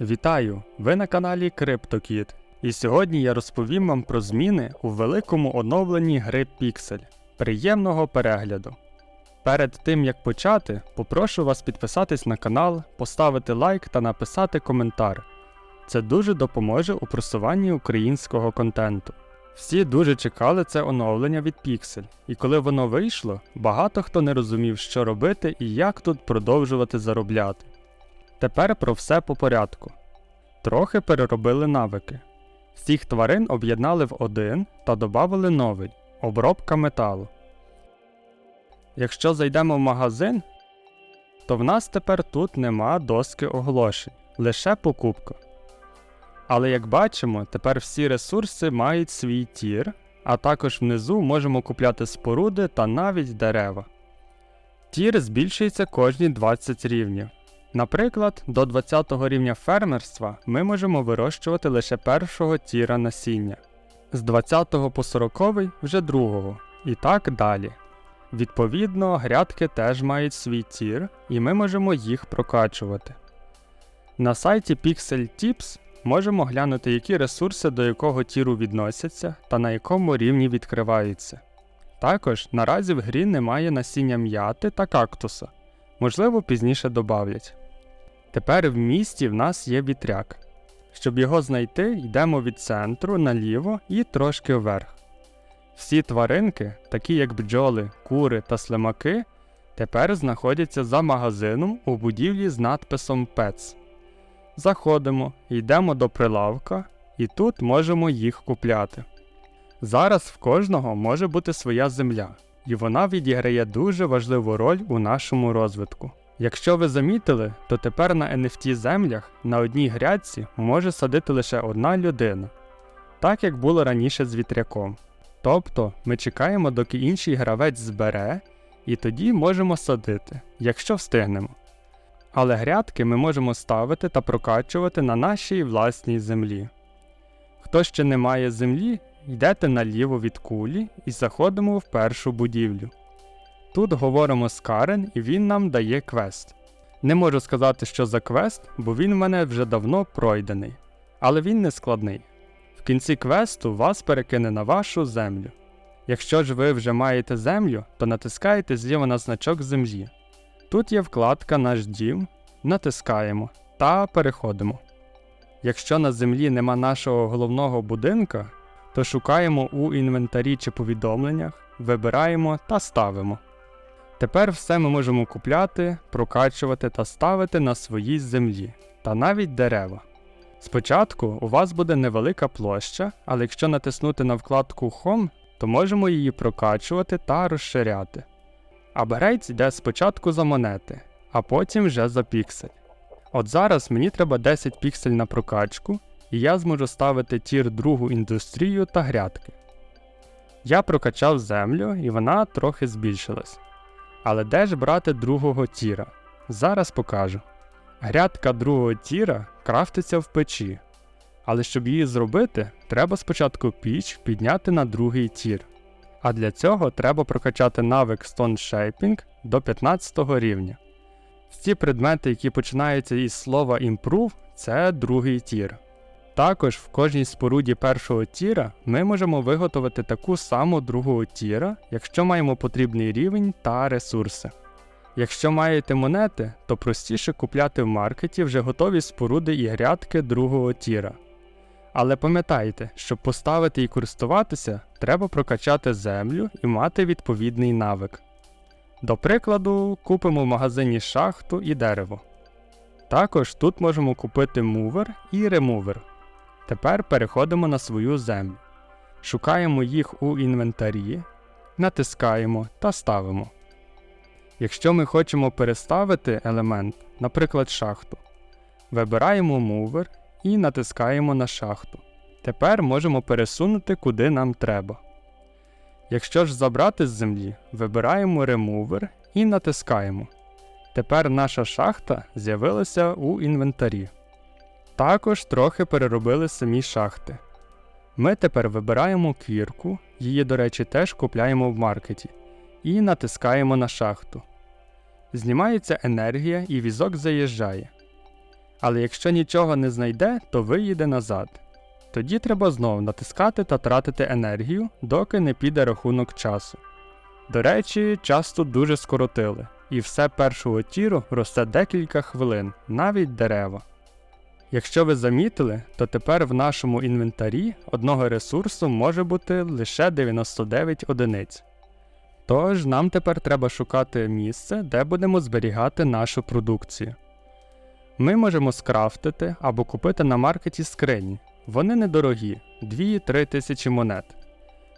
Вітаю! Ви на каналі CryptoKid. І сьогодні я розповім вам про зміни у великому оновленні гри Pixel. Приємного перегляду! Перед тим як почати, попрошу вас підписатись на канал, поставити лайк та написати коментар. Це дуже допоможе у просуванні українського контенту. Всі дуже чекали це оновлення від Pixel, і коли воно вийшло, багато хто не розумів, що робити і як тут продовжувати заробляти. Тепер про все по порядку. Трохи переробили навики. Всіх тварин об'єднали в один та додали новий обробка металу. Якщо зайдемо в магазин, то в нас тепер тут нема доски оголошень, лише покупка. Але як бачимо, тепер всі ресурси мають свій тір, а також внизу можемо купляти споруди та навіть дерева. Тір збільшується кожні 20 рівнів. Наприклад, до 20 рівня фермерства ми можемо вирощувати лише першого тіра насіння, з 20 по 40 вже другого, і так далі. Відповідно, грядки теж мають свій тір, і ми можемо їх прокачувати. На сайті Pixel Tips можемо глянути, які ресурси до якого тіру відносяться та на якому рівні відкриваються. Також наразі в грі немає насіння м'яти та кактуса, можливо, пізніше добавлять. Тепер в місті в нас є вітряк. Щоб його знайти, йдемо від центру наліво і трошки вверх. Всі тваринки, такі як бджоли, кури та слимаки, тепер знаходяться за магазином у будівлі з надписом Pets. Заходимо, йдемо до прилавка, і тут можемо їх купляти. Зараз в кожного може бути своя земля, і вона відіграє дуже важливу роль у нашому розвитку. Якщо ви замітили, то тепер на NFT землях на одній грядці може садити лише одна людина, так як було раніше з вітряком. Тобто ми чекаємо, доки інший гравець збере, і тоді можемо садити, якщо встигнемо. Але грядки ми можемо ставити та прокачувати на нашій власній землі. Хто ще не має землі, йдете наліво від кулі і заходимо в першу будівлю. Тут говоримо з Карен, і він нам дає квест. Не можу сказати, що за квест, бо він в мене вже давно пройдений, але він не складний. В кінці квесту вас перекине на вашу землю. Якщо ж ви вже маєте землю, то натискаєте зліва на значок землі. Тут є вкладка Наш дім, натискаємо та переходимо. Якщо на землі нема нашого головного будинка, то шукаємо у інвентарі чи повідомленнях, вибираємо та ставимо. Тепер все ми можемо купляти, прокачувати та ставити на своїй землі, та навіть дерева. Спочатку у вас буде невелика площа, але якщо натиснути на вкладку Home, то можемо її прокачувати та розширяти. Апгрейд йде спочатку за монети, а потім вже за піксель. От зараз мені треба 10 піксель на прокачку, і я зможу ставити тір другу індустрію та грядки. Я прокачав землю і вона трохи збільшилась. Але де ж брати другого тіра? Зараз покажу. Грядка другого тіра крафтиться в печі. Але щоб її зробити, треба спочатку піч підняти на другий тір. А для цього треба прокачати навик Stone Shaping до 15 рівня. Всі предмети, які починаються із слова Improve, це другий тір. Також в кожній споруді першого тіра ми можемо виготовити таку саму другого тіра, якщо маємо потрібний рівень та ресурси. Якщо маєте монети, то простіше купляти в маркеті вже готові споруди і грядки другого тіра. Але пам'ятайте, щоб поставити і користуватися, треба прокачати землю і мати відповідний навик. До прикладу, купимо в магазині шахту і дерево. Також тут можемо купити мувер і ремувер. Тепер переходимо на свою землю. Шукаємо їх у інвентарі, натискаємо та ставимо. Якщо ми хочемо переставити елемент, наприклад, шахту, вибираємо мувер і натискаємо на шахту. Тепер можемо пересунути куди нам треба. Якщо ж забрати з землі, вибираємо ремувер і натискаємо. Тепер наша шахта з'явилася у інвентарі. Також трохи переробили самі шахти. Ми тепер вибираємо квірку, її, до речі, теж купляємо в маркеті, і натискаємо на шахту. Знімається енергія і візок заїжджає. Але якщо нічого не знайде, то виїде назад. Тоді треба знову натискати та тратити енергію, доки не піде рахунок часу. До речі, час тут дуже скоротили, і все першого тіру росте декілька хвилин, навіть дерева. Якщо ви замітили, то тепер в нашому інвентарі одного ресурсу може бути лише 99 одиниць. Тож нам тепер треба шукати місце, де будемо зберігати нашу продукцію. Ми можемо скрафтити або купити на маркеті скрині. Вони недорогі 2-3 тисячі монет.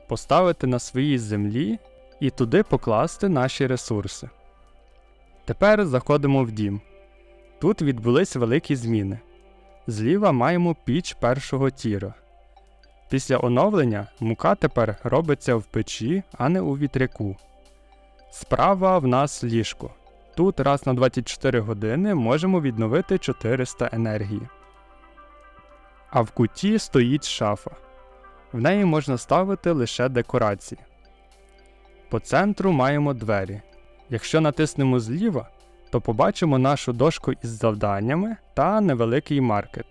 Поставити на своїй землі і туди покласти наші ресурси. Тепер заходимо в дім. Тут відбулись великі зміни. Зліва маємо піч першого тіра. Після оновлення мука тепер робиться в печі, а не у вітряку. Справа в нас ліжко. Тут раз на 24 години можемо відновити 400 енергії. А в куті стоїть шафа. В неї можна ставити лише декорації. По центру маємо двері. Якщо натиснемо зліва, то побачимо нашу дошку із завданнями та невеликий маркет.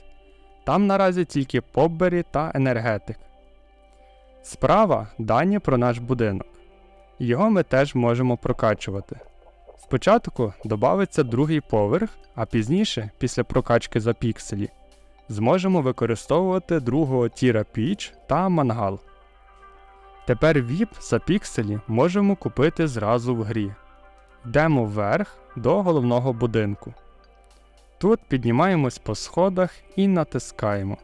Там наразі тільки поббері та енергетик. Справа дані про наш будинок. Його ми теж можемо прокачувати. Спочатку додається другий поверх, а пізніше, після прокачки за пікселі, зможемо використовувати другого тіра піч та мангал. Тепер VIP за пікселі можемо купити зразу в грі. Йдемо вверх до головного будинку. Тут піднімаємось по сходах і натискаємо.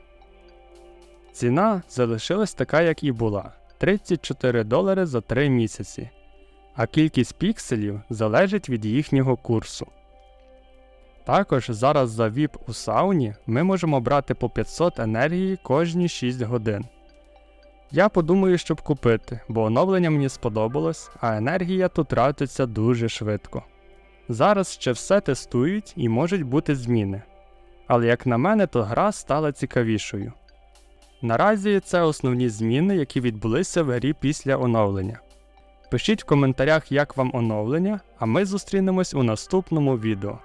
Ціна залишилась така, як і була 34 долари за 3 місяці, а кількість пікселів залежить від їхнього курсу. Також зараз за VIP у сауні ми можемо брати по 500 енергії кожні 6 годин. Я подумаю, щоб купити, бо оновлення мені сподобалось, а енергія тут тратиться дуже швидко. Зараз ще все тестують і можуть бути зміни. Але як на мене, то гра стала цікавішою. Наразі це основні зміни, які відбулися в грі після оновлення. Пишіть в коментарях, як вам оновлення, а ми зустрінемось у наступному відео.